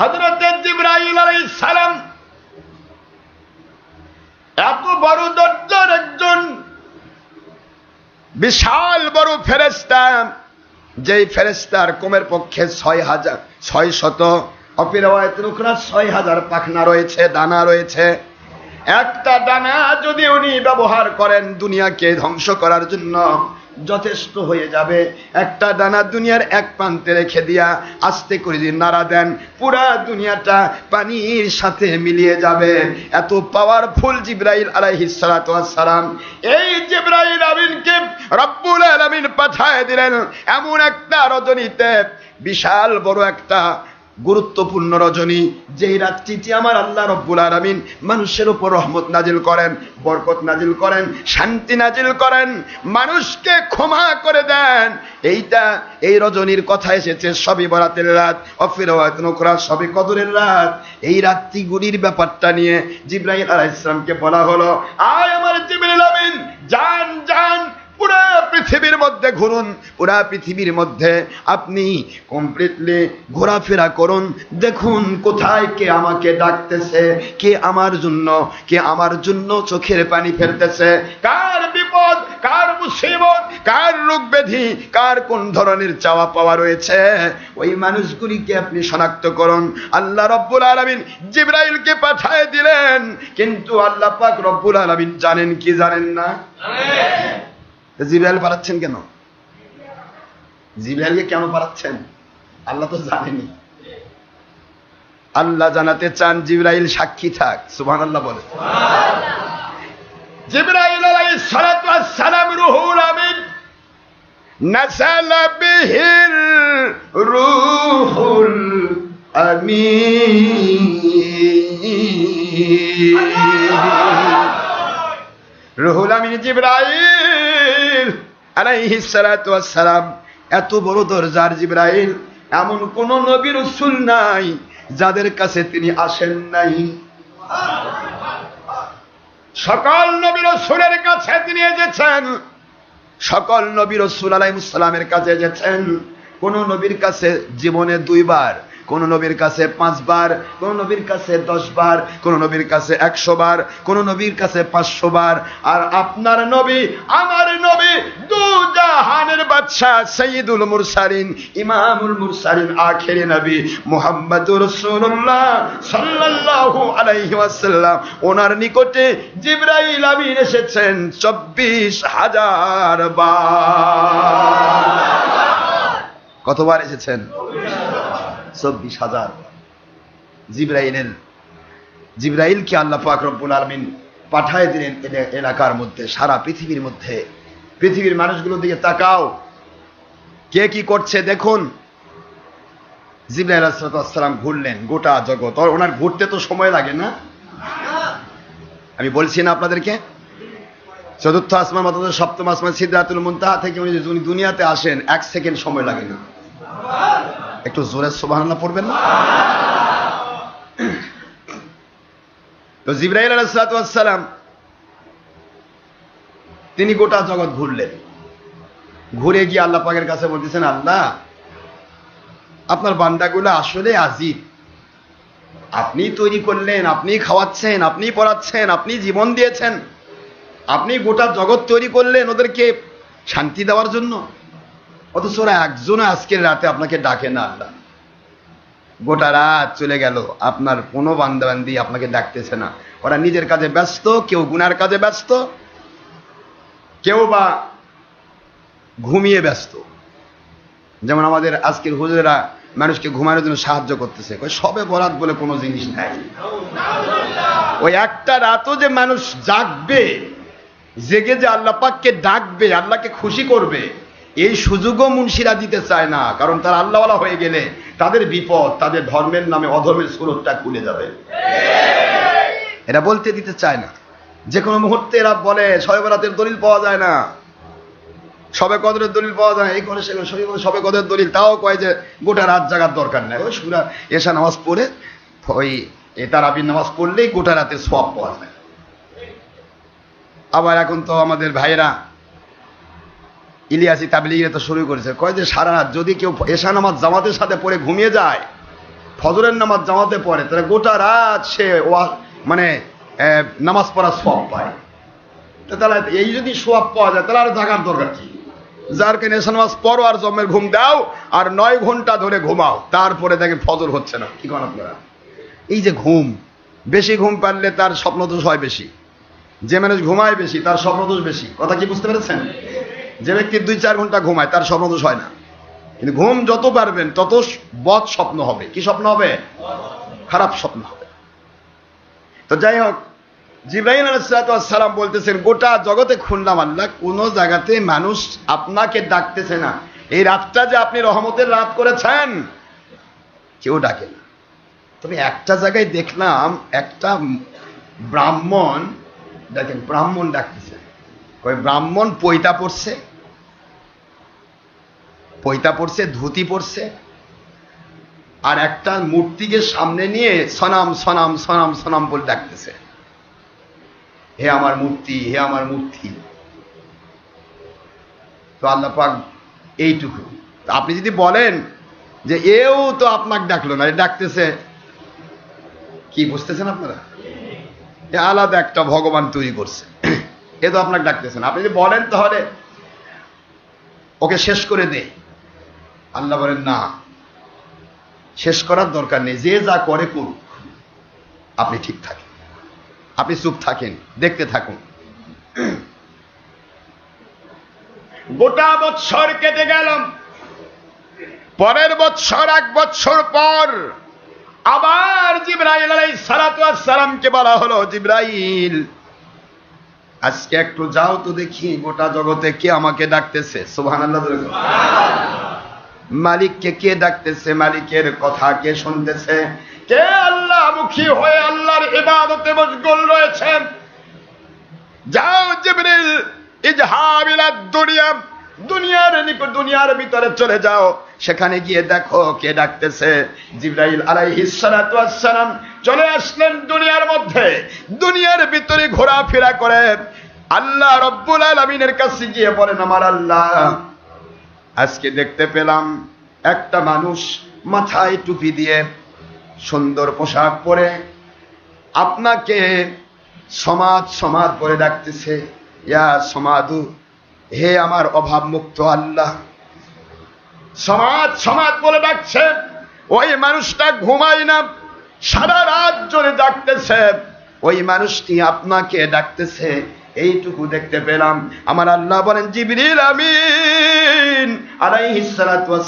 হজরত জিব্রাইল আলাইহিস সালাম এত বড় দরজার একজন বিশাল বড় ফেরেস্তা যেই ফেরেস্তার কোমের পক্ষে ছয় হাজার, ছয় শত অপিরাওয়ায়তের উখরা ছয় হাজার পাখনা রয়েছে, দানা রয়েছে। একটা দানা যদি উনি ব্যবহার করেন দুনিয়াকে ধ্বংস করার জন্য যথেষ্ট হয়ে যাবে। একটা দানা দুনিয়ার এক প্রান্তে রেখে দিয়া আস্তে করে যদি নাড়া দেন, পুরা দুনিয়াটা পানির সাথে মিলিয়ে যাবে। এত পাওয়ারফুল জিব্রাইল আলাইহিস সালাতু ওয়াস সালাম। এই জিব্রাইল আমিনকে রব্বুল আলামিন পাঠায় দিলেন। এমন একটা রজনীতে বিশাল বড় একটা গুরুত্বপূর্ণ রজনী, যেই রাত্রিটি আমার আল্লাহ রব্বুল আলামিন মানুষের উপর রহমত নাজিল করেন, বরকত নাজিল করেন, শান্তি নাজিল করেন, মানুষকে ক্ষমা করে দেন। এইটা, এই রজনীর কথা এসেছে সবই বরাতের রাত, অফিরাত নকরা সবই কদরের রাত। এই রাত্রিগুলির ব্যাপারটা নিয়ে জিব্রাহিম আলাইহিস সালামকে বলা হলো, আয় আমার জিবরিল আমিন, যান পুরা পৃথিবীর মধ্যে ঘুরুন, পুরা পৃথিবীর মধ্যে আপনি কমপ্লিটলি ঘোরাফেরা করুন। দেখুন কোথায় কে আমাকে ডাকতেছে, কে আমার জন্য, কে আমার জন্য চোখের পানি ফেলতেছে। কার বিপদ, কার মুসিবত, কার রোগ ব্যাধি কার কোন ধরনের চাওয়া পাওয়া রয়েছে? ওই মানুষগুলিকে আপনি শনাক্ত করুন। আল্লাহ রব্বুল আলামিন জিব্রাইলকে পাঠায় দিলেন। কিন্তু আল্লাহ পাক রব্বুল আলামিন জানেন কি জানেন না? জিব্রাইল পাঠাচ্ছেন কেন? জিব্রাইলকে কেন পাঠাচ্ছেন আল্লাহ তো জানেনি আল্লাহ জানাতে চান জিব্রাইল সাক্ষী থাক, সুবহানাল্লাহ বলে। জিব্রাইল সালাম রুহুল আমিন। বিহির রুহুল আমিন। রুহুল আমিন জিব্রাইল সালাম এত বড় দরজার জিব্রাইল, এমন কোন নবী রাসূল নাই যাদের কাছে তিনি আসেন নাই। সকল নবীর রাসূলের কাছে তিনি এসেছেন। সকল নবীর রাসূল আলাইহিস সালামের কাছে এসেছেন। কোন নবীর কাছে জীবনে দুইবার কোন নবীর কাছে পাঁচবার কোন নবীর কাছে দশ বার, কোন নবীর কাছে একশো বার, কোন নবীর কাছে পাঁচশো বার। আর আপনার নবী, আমার নবী, দু জাহানের বাদশাহ সৈয়দুল মুরসালিন, ইমামুল মুরসালিন, আখেরি নবী মুহাম্মদুর রাসূলুল্লাহ সাল্লাল্লাহু আলাইহি ওয়াসাল্লাম। ওনার নিকটে জিবরাইল আমিন এসেছেন চব্বিশ হাজার বার। কতবার এসেছেন? চব্বিশ হাজার। জিব্রাইলের জিব্রাইলকে আল্লাহ পাক আলমিন পাঠায় দিলেন এলাকার মধ্যে, সারা পৃথিবীর মধ্যে। পৃথিবীর মানুষগুলোর দিকে তাকাও। কে কি করছে দেখুন। জিব্রাইল আসসালাম ঘুরলেন গোটা জগৎ। আর ওনার ঘুরতে তো সময় লাগে না। আমি বলছি না আপনাদেরকে। চতুর্থ আসমান মতো সপ্তম আসমান সিদ্ধাতুল মুনতাহা থেকে উনি দুনিয়াতে আসেন, এক সেকেন্ড সময় লাগে না। একটু জোরে সোবাহান্না পড়বেন না? তো জিব্রাহিল আলাইসালাম তিনি গোটা জগৎ ঘুরলেন। ঘুরে গিয়ে আল্লাহ পাকের কাছে বলতেছেন, আল্লাহ, আপনার বান্দাগুলো আসলে আজিব। আপনি তৈরি করলেন, আপনি খাওয়াচ্ছেন, আপনি পড়াচ্ছেন, আপনি জীবন দিয়েছেন। আপনি গোটা জগৎ তৈরি করলেন ওদেরকে শান্তি দেওয়ার জন্য। অথচ ওরা একজনও আজকের রাতে আপনাকে ডাকে না। আল্লাহ গোটা রাত চলে গেল, আপনার কোনো বান্দাবান্দি আপনাকে ডাকতেছে না। ওরা নিজের কাজে ব্যস্ত, কেউ গুনার কাজে ব্যস্ত, কেউ বা ঘুমিয়ে ব্যস্ত। যেমন আমাদের আজকের হুজুরেরা মানুষকে ঘুমানোর জন্য সাহায্য করতেছে। সবে বরাত বলে কোনো জিনিস নাই। ওই একটা রাতও যে মানুষ জাগবে, জেগে যে আল্লাহ পাককে ডাকবে, আল্লাহকে খুশি করবে এই সুযোগও মুন্সিরা দিতে চায় না, কারণ তারা আল্লাহওয়ালা হয়ে গেলে তাদের বিপদ, তাদের ধর্মের নামে অধর্মের সুরতটা খুলে যাবে। এরা বলতে দিতে চায় না। যে কোনো মুহূর্তে এরা বলে ছয় বরাতের দলিল পাওয়া যায় না। সবে কদরের দলিল পাওয়া যায় এই করে সেখানে শরীর সবে কদরের দলিল। তাও কয় যে, গোটা রাত জাগার দরকার নেই। ওই সুরা এসা নামাজ পড়ে, ওই এ তারাবির নামাজ পড়লেই গোটা রাতের সব পাওয়া যায়। আবার এখন তো আমাদের ভাইয়েরা ইলিয়াসি তাবলিগিরে তো শুরু করেছে। কয় যে সারা রাত যদি কেউ এশা নামাজ জামাতের সাথে পড়ে ঘুমিয়ে যায়, ফজরের নামাজ জামাতে পড়ে, তাহলে গোটা রাত সে ওয়া মানে নামাজ পড়া সব পায়। তাহলে এই যদি সোয়াব পাওয়া যায়, তাহলে আর জাগার দরকার কি? যার কে নেশা নামাজ পড়ো আর জমের ঘুম দাও, আর নয় ঘণ্টা ধরে ঘুমাও, তারপরে দেখেন ফজর হচ্ছে না। কি করেন আপনারা? এই যে ঘুম, বেশি ঘুম পারলে তার স্বপ্ন দোষ হয় বেশি। যে মানুষ ঘুমায় বেশি, তার স্বপ্ন দোষ বেশি। কথা কি বুঝতে পেরেছেন? যে ব্যক্তি দুই, চার ঘণ্টা ঘুমায়, তার স্বপ্ন দোষ হয় না। কিন্তু ঘুম যত পারবেন তত বদ স্বপ্ন হবে। কি স্বপ্ন হবে? খারাপ স্বপ্ন হবে। তো যাই হোক জিব্রাহিম আলাইসালাম বলতেছেন, গোটা জগতে খুললাম আল্লাহ কোন জায়গাতে মানুষ আপনাকে ডাকতেছে না। এই রাতটা যে আপনি রহমতের রাত করেছেন, কেউ ডাকে না। তবে একটা জায়গায় দেখলাম, একটা ব্রাহ্মণ, দেখেন, ব্রাহ্মণ ডাকতেছে। ওই ব্রাহ্মণ পৈতা পড়ছে? পৈতা পড়ছে, ধুতি পড়ছে। আর একটা মূর্তিকে সামনে নিয়ে সনাম সনাম সনাম সনাম বলে ডাকতেছে। হে আমার মূর্তি, হে আমার মূর্তি। তো আল্লাহ পাক এইটুকু। আপনি যদি বলেন যে এও তো আপনাকে ডাকলো না ডাকতেছে, কি বুঝতেছেন আপনারা? আলাদা একটা ভগবান তৈরি করছে। এ তো আপনাকে ডাকতেছেন আপনি যদি বলেন তাহলে ওকে শেষ করে দে। আল্লাহ বলেন, না, শেষ করার দরকার নেই, যে যা করে করুক, আপনি ঠিক থাকেন। আপনি চুপ থাকেন, দেখতে থাকুন। গোটা বৎসর কেটে গেলাম পরের বৎসর, এক বৎসর পর, আবার জিব্রাইল আলাই সালামকে বলা হলো, জিব্রাইল, আজকে একটু যাও তো দেখি, গোটা জগতে কে আমাকে ডাকতেছে? সুবহান মালিককে কে ডাকতেছে? মালিকের কথা কে শুনতেছে? কে আল্লাহ মুখী হয়ে আল্লাহর ইবাদতে মশগুল রয়েছেন? যাও জিবরিল ইজহাবিলা দুনিয়া, দুনিয়ার নিকট দুনিয়ার ভিতরে চলে যাও। সেখানে গিয়ে দেখো কে ডাকতেছে। জিব্রাইল আলাইহিস সালাতু ওয়াসসালাম চলে আসলেন দুনিয়ার মধ্যে। দুনিয়ার ভিতরে ঘোরাফেরা করে। আল্লাহ রব্বুল আলামিনের কাছে গিয়ে বলেন, আমার আল্লাহ আজকে দেখতে পেলাম একটা মানুষ মাথায় টুপি দিয়ে সুন্দর পোশাক পরে আপনাকে সমাজ সমাজ বলে ডাকতেছে, ইয়া সমাধু হে আমার অভাব মুক্ত আল্লাহ। সমাজ সমাজ বলে ডাকছে, ওই মানুষটা ঘুমায় না, সারা রাত জোরে ডাকতেছে। ওই মানুষটি আপনাকে ডাকতেছে এইটুকু দেখতে পেলাম। আমার আল্লাহ বলেন, জিবরিল আমিন।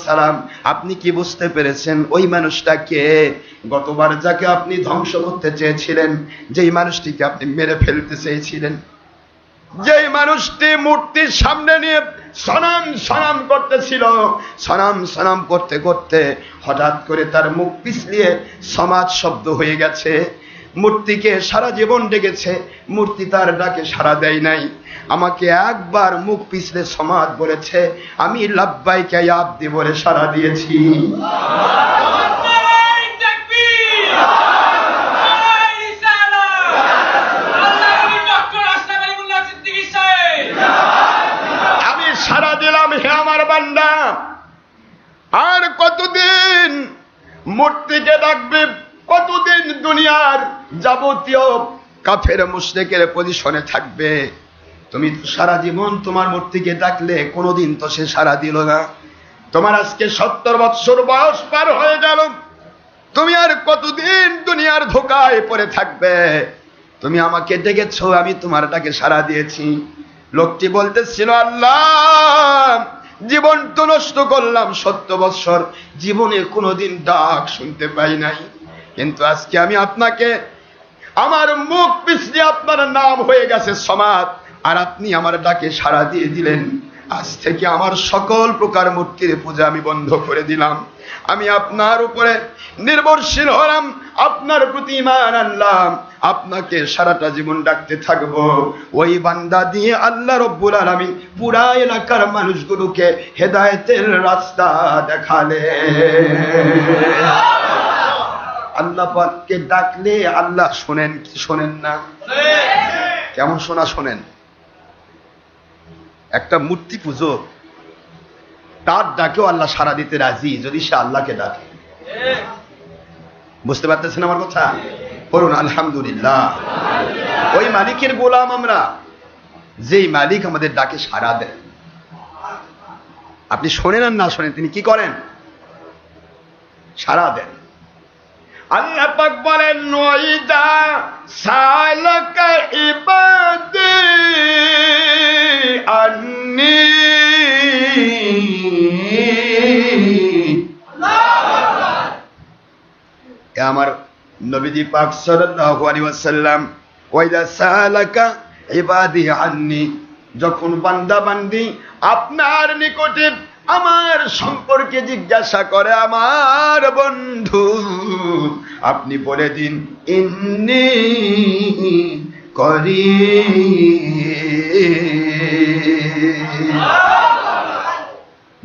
সালাম আপনি কি বুঝতে পেরেছেন ওই মানুষটাকে গতবার যাকে আপনি ধ্বংস করতে চেয়েছিলেন, যেই মানুষটিকে আপনি মেরে ফেলতে চেয়েছিলেন, যেই মানুষটি মূর্তির সামনে নিয়ে সনাম সনাম করতেছিল সনাম সনাম করতে করতে হঠাৎ করে তার মুখ পিছলিয়ে সমাজ শব্দ হয়ে গেছে। মূর্তিকে সারা জীবন ডেকেছে মূর্তি তার ডাকে সারা দেয় নাই আমাকে একবার মুখ পিছলে সমাজ বলেছে, আমি লাভবাইকে আব্দি বলে সারা দিয়েছি! আমি সারা দিলাম, হে আমার বান্দা, আর কতদিন মূর্তিকে ডাকবে কতদিন দুনিয়ার যাবতীয় কাফের মুশরিকের পজিশনে থাকবে? তুমি সারা জীবন তোমার মূর্তিকে ডাকলে, কোনোদিন তো সে সারা দিল না। তোমার আজকে সত্তর বৎসর বয়স পার হয়ে গেল। তুমি আর কতদিন দুনিয়ার ধোকায় পড়ে থাকবে? তুমি আমাকে ডেকেছ, আমি তোমার ডাকে সাড়া দিয়েছি। লোকটি বলতেছিল, আল্লাহ, জীবন তো নষ্ট করলাম সত্য বৎসর। জীবনে কোনোদিন ডাক শুনতে পাই নাই। কিন্তু আজকে আমি আপনাকে আমার মুখ পিছলে আপনার নাম হয়ে গেছে সমাজ, আর আপনি আমার ডাকে সাড়া দিয়ে দিলেন। আজ থেকে আমার সকল প্রকার মূর্তির পূজা আমি বন্ধ করে দিলাম। আমি আপনার উপরে নির্ভরশীল হলাম, আপনার প্রতি আনলাম, আপনাকে সারাটা জীবন ডাকতে থাকব। ওই বান্দা দিয়ে আল্লাহ রব্বুল আলামিন পুরা এলাকার মানুষগুলোকে হেদায়েতের রাস্তা দেখালে আল্লাহ পাককে ডাকলে আল্লাহ শোনেন কি শোনেন না? কেমন শোনা শোনেন? একটা মূর্তি পুজো, তার ডাকেও আল্লাহ সারা দিতে রাজি যদি সে আল্লাহকে ডাকে। বুঝতে পারতেছেন আমার কথা? বলুন, আলহামদুলিল্লাহ। ওই মালিকের গোলাম আমরা, যেই মালিক আমাদের ডাকে সাড়া দেন আপনি শোনেন আর না শোনেন, তিনি কি করেন? সাড়া দেন। আল্লাহ পাক বলেন নয়দা সালাকা ইবাদি আন্নি। আমার নবীজি পাক সাল্লাল্লাহু আলাইহি ওয়াসাল্লাম, ওয়াইদা সালাকা ইবাদি আন্নি। যখন বান্দা বান্দি আপনার নিকটে আমার সম্পর্কে জিজ্ঞাসা করে আমার বন্ধু। আপনি বলে দিন, ইন্নি করি।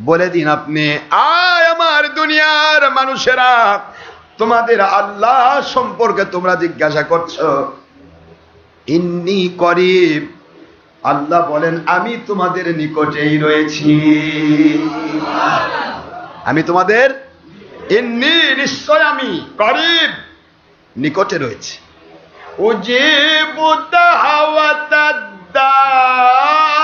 বলে দিন আপনি, আয় আমার দুনিয়ার মানুষেরা, তোমাদের আল্লাহ সম্পর্কে তোমরা জিজ্ঞাসা করছ। ইন্নি করিব আল্লাহ বলেন, আমি তোমাদের নিকটেই রয়েছি। আমি তোমাদের এমনি নিশ্চয় আমি করিব। নিকটে রয়েছি। যে বোধ দাই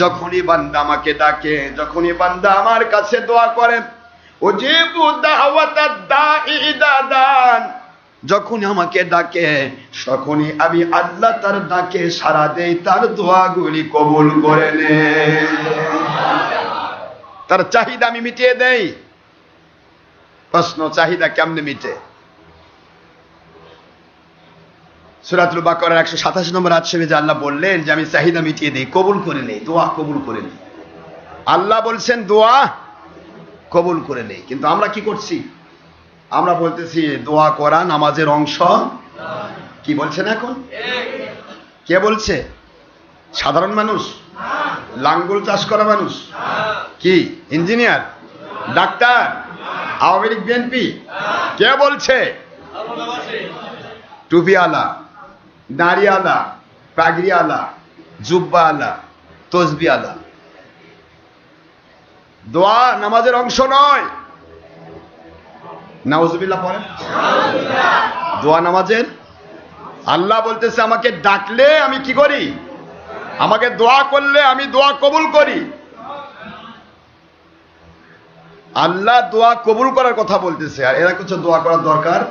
যখনই বান্দা আমাকে ডাকে, যখনই বান্দা আমার কাছে দোয়া করেন ও যে দান যখনই আমাকে ডাকে, তখনই আমি আল্লাহ তার ডাকে সারা দেই, তার দোয়াগুলি কবুল করে নে তার চাহিদা আমি মিটিয়ে দেই। প্রশ্ন চাহিদা কেমনে মিটে? সুরাতুল বাকরার একশো সাতাশ নম্বর আটশো যে আল্লাহ বললেন যে, আমি চাহিদা মিটিয়ে দিই, কবুল করে নেই, দোয়া কবুল করে নেই। আল্লাহ বলছেন, দোয়া কবুল করে নেই। কিন্তু আমরা কি করছি? আমরা বলতেছি, দোয়া করা নামাজের অংশ। কি বলছেন এখন? কে বলছে? সাধারণ মানুষ? লাঙ্গল চাষ করা মানুষ? কি, engineer? Doctor? Awami League, BNP? কে বলছে? টুপিওয়ালা। দাঁড়িয়ালা পাগড়িওয়ালা জুব্বাওয়ালা তসবিওয়ালা দোয়া নামাজের অংশ নয়। নাউজুবিল্লাহ পড়েন। দোয়া নামাজের। আল্লাহ বলতেছে, আমাকে ডাকলে আমি কি করি? আমাকে দোয়া করলে আমি দোয়া কবুল করি। আল্লাহ দোয়া কবুল করার কথা বলতেছে। আর এরা কিছু দোয়া করার দরকার?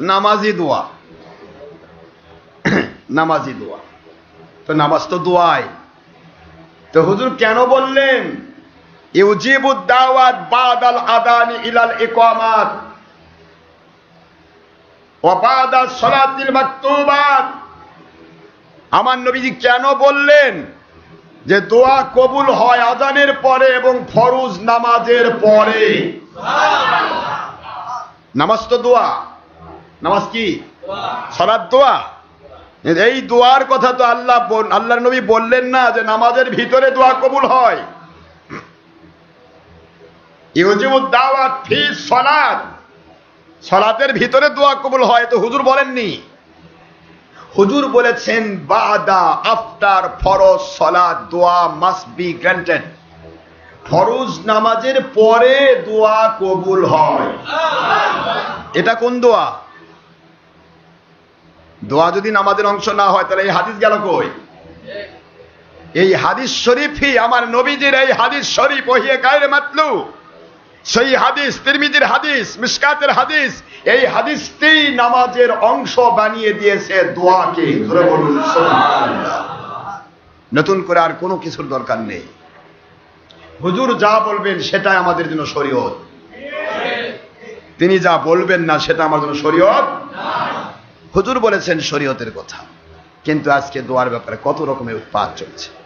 নামাজি দোয়া। নামাজি দোয়া। তো নামাজ তো দোয়াই। তো হুজুর কেন বললেন? আমার নবীজি কেন বললেন যে দোয়া কবুল হয় আজানের পরে এবং ফরজ নামাজের পরে? নামাজ তো দোয়া। নামাজ কি? সলাদ দোয়া। এই দোয়ার কথা তো আল্লাহ আল্লাহর নবী বললেন না যে নামাজের ভিতরে দোয়া কবুল হয়। সলাতের ভিতরে দোয়া কবুল হয়, তো হুজুর বলেননি। হুজুর বলেছেন, বাদা আফটার ফরজ সলাত, দোয়া মাস্ট বি গ্রান্টেড ফরজ নামাজের পরে দোয়া কবুল হয়। এটা কোন দোয়া? দোয়া যদি নামাজের অংশ না হয়, তাহলে এই হাদিস গেল কই? এই হাদিস শরীফই আমার নবীজির, এই হাদিস শরীফ ওহিয়ে গায়ের মাতলু। সেই হাদিস, তিরমিজির হাদিস, মিসকাতের হাদিস, এই হাদিসটি নামাজের অংশ বানিয়ে দিয়েছে দোয়াকে। নতুন করে আর কোনো কিছুর দরকার নেই। হুজুর যা বলবেন সেটাই আমাদের জন্য শরীয়ত। তিনি যা বলবেন না, সেটা আমার জন্য শরীয়ত হুজুর বলেছেন শরীয়তের কথা। কিন্তু আজকে দোয়ার ব্যাপারে কত রকমের উৎপাদ চলছে?